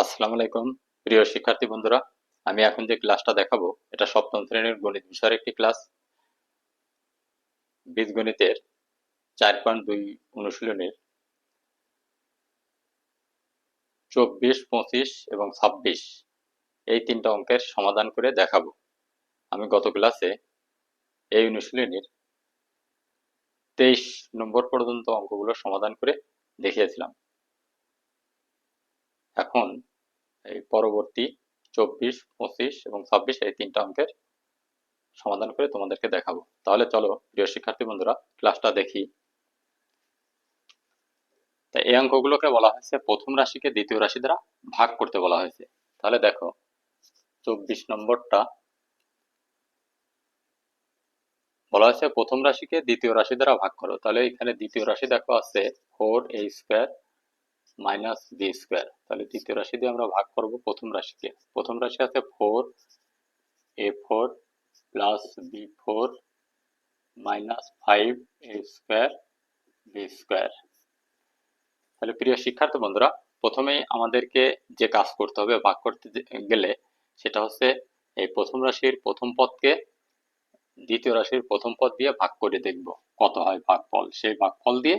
আসসালামু আলাইকুম। প্রিয় শিক্ষার্থী বন্ধুরা, আমি এখন যে ক্লাসটা দেখাবো, এটা সপ্তম শ্রেণির গণিত বিষয়ের একটি ক্লাস। বীজগণিতের চার পয়েন্ট দুই অনুশীলনের চব্বিশ, পঁচিশ এবং ছাব্বিশ এই তিনটা অঙ্কের সমাধান করে দেখাবো। আমি গত ক্লাসে এই অনুশীলনীর তেইশ নম্বর পর্যন্ত অঙ্কগুলো সমাধান করে দেখিয়েছিলাম। এখন এই পরবর্তী চব্বিশ, পঁচিশ এবং ছাব্বিশ এই তিনটা অঙ্কের সমাধান করে তোমাদেরকে দেখাবো। তাহলে চলো, প্রিয় শিক্ষার্থী বন্ধুরা ক্লাসটা দেখি। তা এই অঙ্কগুলোকে বলা হয়েছে, প্রথম রাশিকে দ্বিতীয় রাশি দ্বারা ভাগ করতে বলা হয়েছে। তাহলে দেখো, চব্বিশ নম্বরটা বলা হয়েছে, প্রথম রাশিকে দ্বিতীয় রাশি দ্বারা ভাগ করো। তাহলে এখানে দ্বিতীয় রাশি দেখো আছে four A square minus B square তাহলে দ্বিতীয় রাশি দিয়ে আমরা ভাগ করব প্রথম রাশিকে। প্রথম রাশি আছে four A four plus B four minus five A square B square তাহলে প্রিয় শিক্ষার্থী বন্ধুরা, প্রথমেই আমাদেরকে যে কাজ করতে হবে, ভাগ করতে গেলে সেটা হচ্ছে এই প্রথম রাশির প্রথম পদকে দ্বিতীয় রাশির প্রথম পদ দিয়ে ভাগ করে দেখব কত হয় ভাগফল। সেই ভাগফল দিয়ে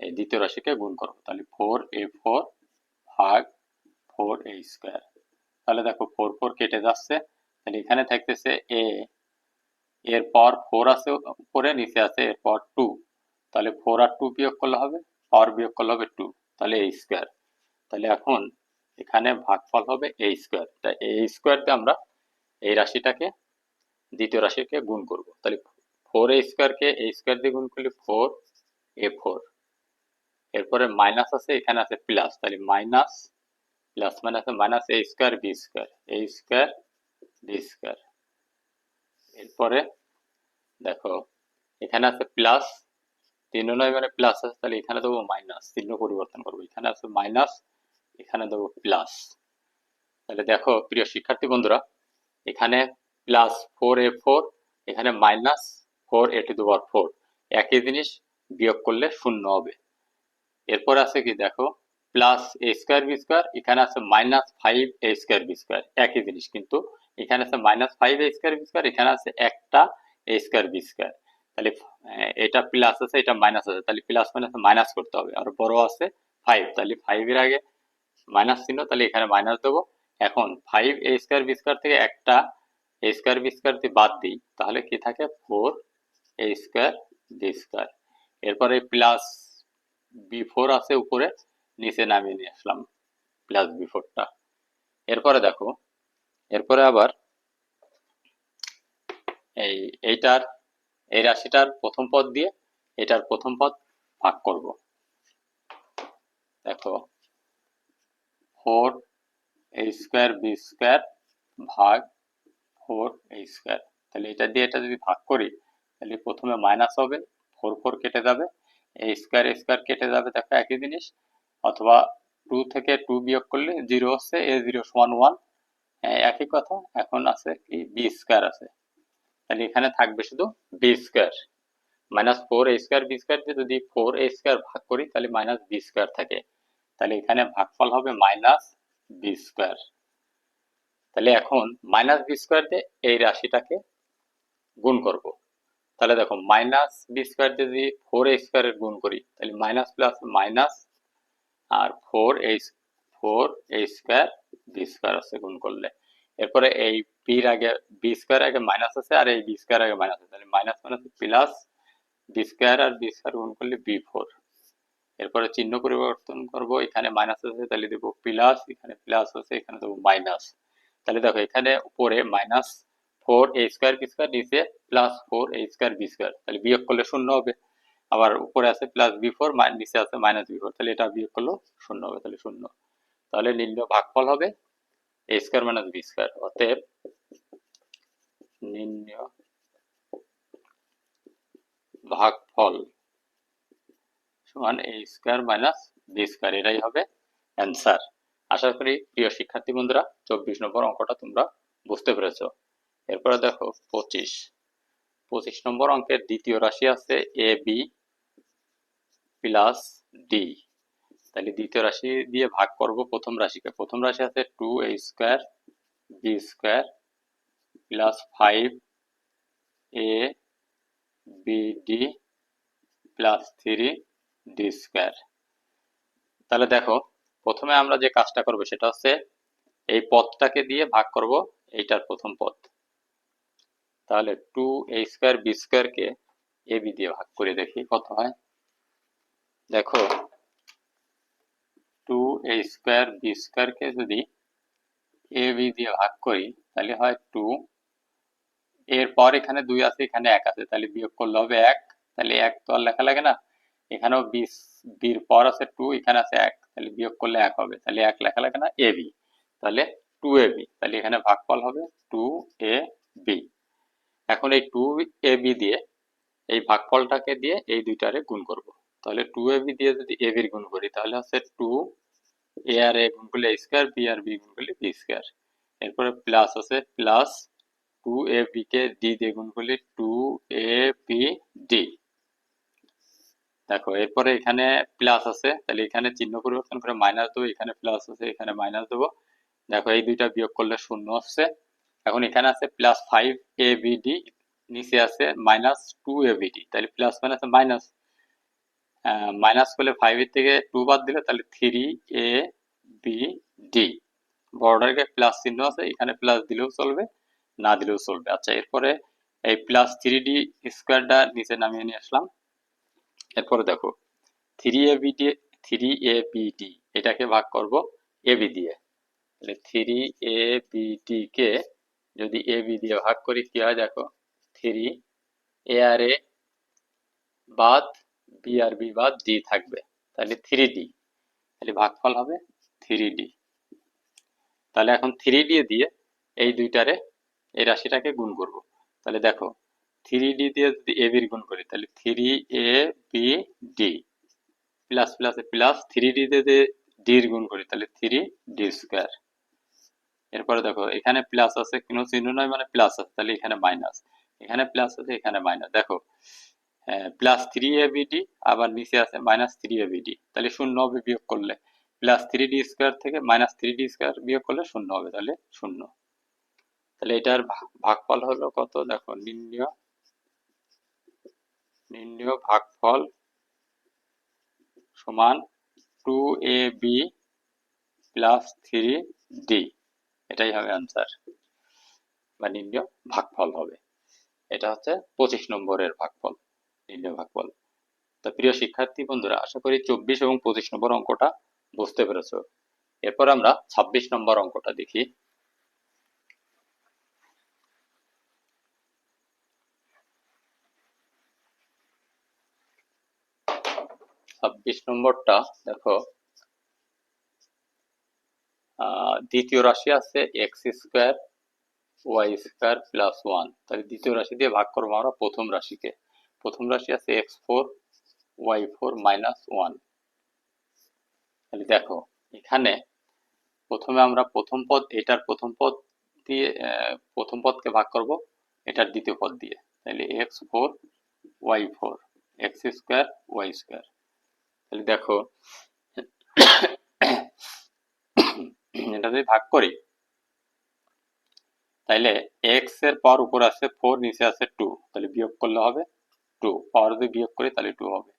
এই দ্বিতীয় রাশিকে গুণ করব তাহলে ফোর এ ফোর ভাগ ফোর এ স্কোয়ার তাহলে দেখো ফোর ফোর কেটে যাচ্ছে। তাহলে এখানে থাকতেছে এ এরপর ফোর আছে উপরে, নিচে আছে এরপর টু তাহলে ফোর আর টু বিয়োগ করলে হবে পাওয়ার বিয়োগ করলে হবে টু তাহলে এ স্কোয়ার তাহলে এখন এখানে ভাগফল হবে এ স্কোয়ার তাই এ স্কোয়ার দিয়ে আমরা এই রাশিটাকে, দ্বিতীয় রাশিকে গুণ করব। তাহলে ফোর এ স্কোয়ারকে এ স্কোয়ার দিয়ে গুণ করলে ফোর এ ফোর এরপরে মাইনাস আছে, এখানে আছে প্লাস তাহলে মাইনাস প্লাস মানে আছে minus A square B square A square B square এরপরে দেখো, এখানে আছে প্লাস তিন নয় মানে প্লাস আছে, তাহলে এখানে দেবো মাইনাস চিহ্ন পরিবর্তন করব। এখানে আছে মাইনাস এখানে দেবো প্লাস তাহলে দেখো, প্রিয় শিক্ষার্থী বন্ধুরা, এখানে প্লাস ফোর এ ফোর এখানে মাইনাস ফোর এ টু দেওয়ার ফোর একই জিনিস বিয়োগ করলে শূন্য হবে। এরপর আছে কি দেখো plus A square B square এখানে আছে minus five A square B square একই জিনিস কিন্তু। এখানে আছে minus five A square B square এখানে আছে একটা এ স্কোয়ার বি স্কোয়ার তাহলে এটা প্লাস আছে, এটা মাইনাস আছে। তাহলে প্লাস মাইনাস মাইনাস করতে হবে। আর বড় আছে ফাইভ তাহলে ফাইভ এর আগে মাইনাস চিহ্ন, তাহলে এখানে মাইনাস দেবো। এখন five A square B square থেকে একটা এ স্কোয়ার বি স্কোয়ার দিয়ে বাদ দিই, তাহলে কি থাকে? Four A square B square এরপরে প্লাস বি ফোর আছে উপরে, নিচে নামিয়ে নিয়ে আসলাম প্লাস বি ফোরটা এরপরে দেখো, এরপরে আবার এই, এইটার, এই রাশিটার প্রথম পদ দিয়ে এটার প্রথম পদ ভাগ করব। দেখো four A square B square ভাগ ফোর এ স্কোয়ার তাহলে এটা দিয়ে এটা যদি ভাগ করি, তাহলে প্রথমে মাইনাস হবে ফোর ফোর কেটে যাবে। এ স্কোয়ার স্কোয়ার কেটে যাবে দেখো একই জিনিস। অথবা টু থেকে টু বিয়োগ করলে জিরো হচ্ছে এ জিরো সমান ওয়ান একই কথা, এখন আছে কি বি স্কোয়ার আছে। তাহলে এখানে থাকবে শুধু B square minus four A square B square দিয়ে যদি ফোর এ স্কোয়ার ভাগ করি, তাহলে মাইনাস বি স্কোয়ার থাকে। তাহলে এখানে ভাগফল হবে মাইনাস বি স্কোয়ার তাহলে এখন মাইনাস বি স্কোয়ার দিয়ে এই রাশিটাকে গুণ করব। তাহলে দেখো মাইনাস বি স্কোয়ার যদি ফোর এ স্কোয়ারের গুণ করি, তাহলে minus plus minus R four A four A square B square আছে গুণ করলে। এরপরে এই বির আগে বি স্কোয়ার আগে মাইনাস আছে, আর এই বি স্কোয়ার আগে মাইনাস আছে। তাহলে minus minus plus B square আর বি স্কোয়ার গুণ করলে বি ফোর এরপরে চিহ্ন পরিবর্তন করব, এখানে মাইনাস আছে, তাহলে দেবো প্লাস এখানে প্লাস আছে, এখানে দেবো মাইনাস তাহলে দেখো, এখানে উপরে minus four A square B square নিচে plus four A square B square তাহলে বিয়োগ করলে শূন্য হবে। আবার উপরে আছে প্লাস বি ফোর নিচে আছে মাইনাস বি ফোর তাহলে এটা বিয়োগ করলেও শূন্য হবে, তাহলে শূন্য। তাহলে নির্ণয় ভাগফল হবে A square minus B square অতএব নির্ণয় ভাগফল সমান A square minus B square এটাই হবে অ্যান্সার আশা করি প্রিয় শিক্ষার্থী বন্ধুরা, চব্বিশ নম্বর অঙ্কটা তোমরা বুঝতে পেরেছ। এরপরে দেখো পঁচিশ। পঁচিশ নম্বর অঙ্কের দ্বিতীয় রাশি আছে এ বি প্লাস ডি তাহলে দ্বিতীয় রাশি দিয়ে ভাগ করব প্রথম রাশিকে। প্রথম রাশি আছে two A square B square plus five A B D plus three D square তাহলে দেখো, প্রথমে আমরা যে কাজটা করব সেটা হচ্ছে এই পদটাকে দিয়ে ভাগ করব, এইটার প্রথম পদ। তাহলে টু এ স্কোয়ার বি স্কোয়ারকে এ বি দিয়ে ভাগ করে দেখি কত হয়। দেখো টু এ স্কোয়ার বি স্কোয়ারকে যদি এ বি দিয়ে ভাগ করি, তাহলে হয় টু এরপর এখানে দুই আছে, এখানে এক আছে, তাহলে বিয়োগ করলে হবে এক। তাহলে এক তো আর লেখা লাগে না। এখানেও বিশ বির পর আছে টু এখানে আছে এক। তাহলে বিয়োগ করলে এক হবে, তাহলে এক লেখা লাগে না এ বি তাহলে টু এ বি তাহলে এখানে ভাগফল হবে টু এ বি এখন এই টু এ বি দিয়ে এই ভাগফলটাকে দিয়ে এই দুইটারে গুণ করব। তাহলে টু এ বি দিয়ে যদি এ বির গুণ করি, তাহলে হচ্ছে টু এ আর এ গুণ করলে স্কোয়ার বি আর বি গুণ করলে বি স্কোয়ার এরপরে প্লাস আছে প্লাস টু এ বি কে ডি দিয়ে গুণ করলে টু এ বি ডি দেখো, এরপরে এখানে প্লাস আছে, তাহলে এখানে চিহ্ন পরিবর্তন করে মাইনাস দেবো, এখানে প্লাস আছে, এখানে মাইনাস দেবো। দেখো, এই দুইটা বিয়োগ করলে শূন্য আসছে। এখন এখানে আছে plus five A B D নিচে আছে minus two A B D তাহলে প্লাস মাইনাস মাইনাস মাইনাস করলে ফাইভের থেকে টু বাদ দিলে তাহলে থ্রি এ বি ডি বর্ডারকে প্লাস চিহ্ন আছে, এখানে প্লাস দিলেও চলবে, না দিলেও চলবে। আচ্ছা এরপরে এই প্লাস থ্রি ডি স্কোয়ারটা নিচে নামিয়ে নিয়ে আসলাম। এরপরে দেখো three A B D three A B D এটাকে ভাগ করব এ বি দিয়ে। থ্রি এ বি ডি কে যদি এ বি দিয়ে ভাগ করি, কি হয় দেখো? থ্রি এ আর এ বাদ বি আর বি বাদ ডি থাকবে। তাহলে থ্রি ডি তাহলে ভাগফল হবে থ্রি ডি তাহলে এখন থ্রি ডি দিয়ে এই দুইটারে, এই রাশিটাকে গুণ করব। তাহলে দেখো থ্রি ডি দিয়ে যদি এ বির গুণ করি, তাহলে three A B D plus plus plus three D দিয়ে ডির গুণ করি, তাহলে থ্রি ডি স্কোয়ার এরপরে দেখো, এখানে প্লাস আছে কোনো চিহ্ন নয় মানে প্লাস আছে, তাহলে এখানে মাইনাস এখানে প্লাস আছে, এখানে মাইনাস দেখো প্লাস থ্রি এ বিডি আবার নিচে আছে মাইনাস থ্রি এ বিডি তাহলে শূন্য হবে বিয়োগ করলে। প্লাস থ্রি ডি স্কোয়ার থেকে মাইনাস থ্রি ডি স্কোয়ার বিয়োগ করলে শূন্য হবে, তাহলে শূন্য। তাহলে এটার ভাগফল হলো কত? দেখো, নির্ণয় নির্ণয় ভাগফল সমান two A B plus three D এটাই হবে আনসার বা নির্ণয় ভাগফল হবে। এটা হচ্ছে পঁচিশ নম্বরের ভাগফল নির্ণয় ভাগফল। তো প্রিয় শিক্ষার্থী বন্ধুরা, আশা করি চব্বিশ এবং পঁচিশ নম্বর অঙ্কটা বুঝতে পেরেছ। এরপর আমরা ছাব্বিশ নম্বর অঙ্কটা দেখি। ছাব্বিশ নম্বরটা দেখো দ্বিতীয় রাশি আছে X square Y square plus one তাহলে দ্বিতীয় রাশি দিয়ে ভাগ করব আমরা প্রথম রাশিকে। প্রথম রাশি আছে X four Y four minus one তাহলে দেখো, এখানে প্রথমে আমরা প্রথম পদ, এটার প্রথম পদ দিয়ে প্রথম পদকে ভাগ করব, এটার দ্বিতীয় পদ দিয়ে। তাহলে X four Y four X square Y square তাহলে দেখো এটা যদি ভাগ করি, তাইলে এক্সের পর উপর আছে ফোর নিচে আছে টু তাহলে বিয়োগ করলে হবে টু পাওয়ার যদি বিয়োগ করি তাহলে টু হবে।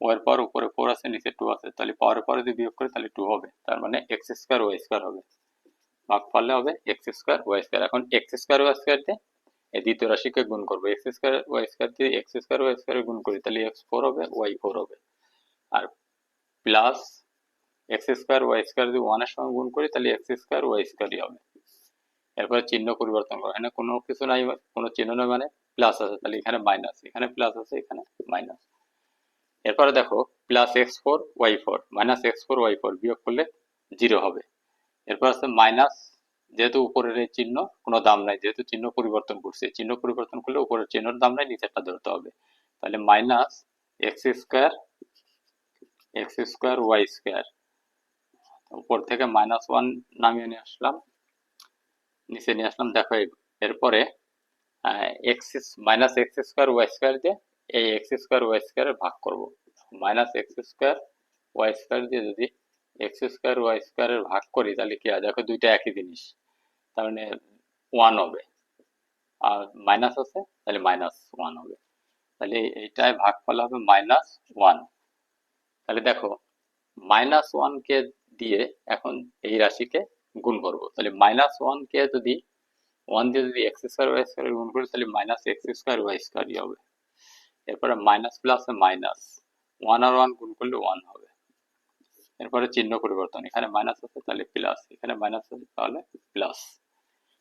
ও এর পর উপরে ফোর আছে নিচে টু আছে তাহলে পাওয়ার পরে যদি বিয়োগ করি তাহলে টু হবে, তার মানে এক্স স্কোয়ার ওয়াই স্কোয়ার হবে। ভাগ ফলে হবে এক্স স্কোয়ার ওয়াই স্কোয়ার এখন এক্স স্কোয়ার ওয়াই স্কোয়ার দিয়ে এই দ্বিতীয় রাশিকে গুণ করব। এক্স স্কোয়ার ওয়াই স্কোয়ার দিয়ে এক্স স্কোয়ার ওয়াই স্কোয়ার গুণ করি, তাহলে এক্স ফোর হবে ওয়াই ফোর হবে। আর plus X square Y square যদি ওয়ানের সঙ্গে গুণ করি, তাহলে এক্স স্কোয়ার ওয়াই স্কোয়ারই হবে। এরপরে চিহ্ন পরিবর্তন করা। হয় না কোনো কিছু নাই, কোনো চিহ্ন নয় মানে প্লাস আছে, তাহলে এখানে মাইনাস এখানে প্লাস আছে, এখানে মাইনাস এরপরে দেখো plus X four Y four minus X four Y four বিয়োগ করলে জিরো হবে। এরপর আছে মাইনাস যেহেতু উপরের এই চিহ্ন কোনো দাম নাই, যেহেতু চিহ্ন পরিবর্তন করছে চিহ্ন পরিবর্তন করলে উপরের চিহ্নের দাম নাই, নিচেরটা ধরতে হবে। তাহলে minus X square X square Y square উপর থেকে মাইনাস ওয়ান নামিয়ে নিয়ে আসলাম। নিচে নিয়ে আসলাম, দেখো এরপরে X minus X square Y square দিয়ে এই এক্স স্কোয়ার ওয়াই স্কোয়ার ভাগ করব। Minus X square Y square দিয়ে যদি এক্স স্কোয়ার ওয়াই স্কোয়ারের ভাগ করি, তাহলে কি হয়? দেখো দুইটা একই জিনিস, তার মানে ওয়ান হবে। আর মাইনাস আছে, তাহলে মাইনাস ওয়ান হবে। তাহলে এইটায় ভাগফল হবে মাইনাস ওয়ান তাহলে দেখো মাইনাস ওয়ানকে দিয়ে এখন এই রাশিকে গুণ করব। তাহলে মাইনাস ওয়ানকে যদি ওয়ান দিয়ে যদি এক্স স্কোয়ার ওয়াই স্কোয়ার গুণ করি, তাহলে মাইনাস এক্স স্কোয়ার ওয়াই স্কোয়ারই হবে। এরপরে মাইনাস প্লাসে মাইনাস ওয়ান আর ওয়ান গুণ করলে ওয়ান হবে। এরপরে চিহ্ন পরিবর্তন, এখানে মাইনাস আছে তাহলে প্লাস এখানে মাইনাস আছে তাহলে প্লাস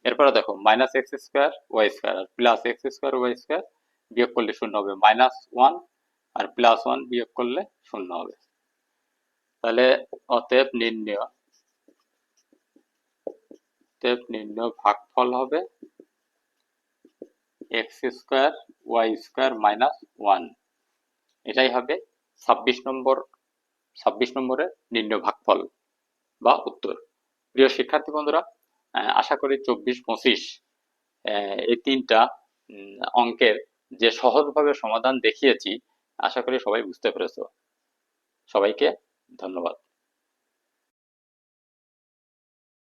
এরপরে দেখো minus X square Y square আর plus X square Y square বিয়োগ করলে শূন্য হবে। মাইনাস ওয়ান আর প্লাস ওয়ান বিয়োগ করলে শূন্য হবে। তাহলে, অতএব নির্ণয়। অতএব নির্ণয় ভাগফল হবে X square Y square minus one এটাই হবে ছাব্বিশ নম্বর, ছাব্বিশ নম্বরের নির্ণয় ভাগফল বা উত্তর। প্রিয় শিক্ষার্থী বন্ধুরা আশা করি চব্বিশ, পঁচিশ এই তিনটা অঙ্কের যে সহজভাবে সমাধান দেখিয়েছি, আশা করি সবাই বুঝতে পেরেছ। সবাইকে ধন্যবাদ।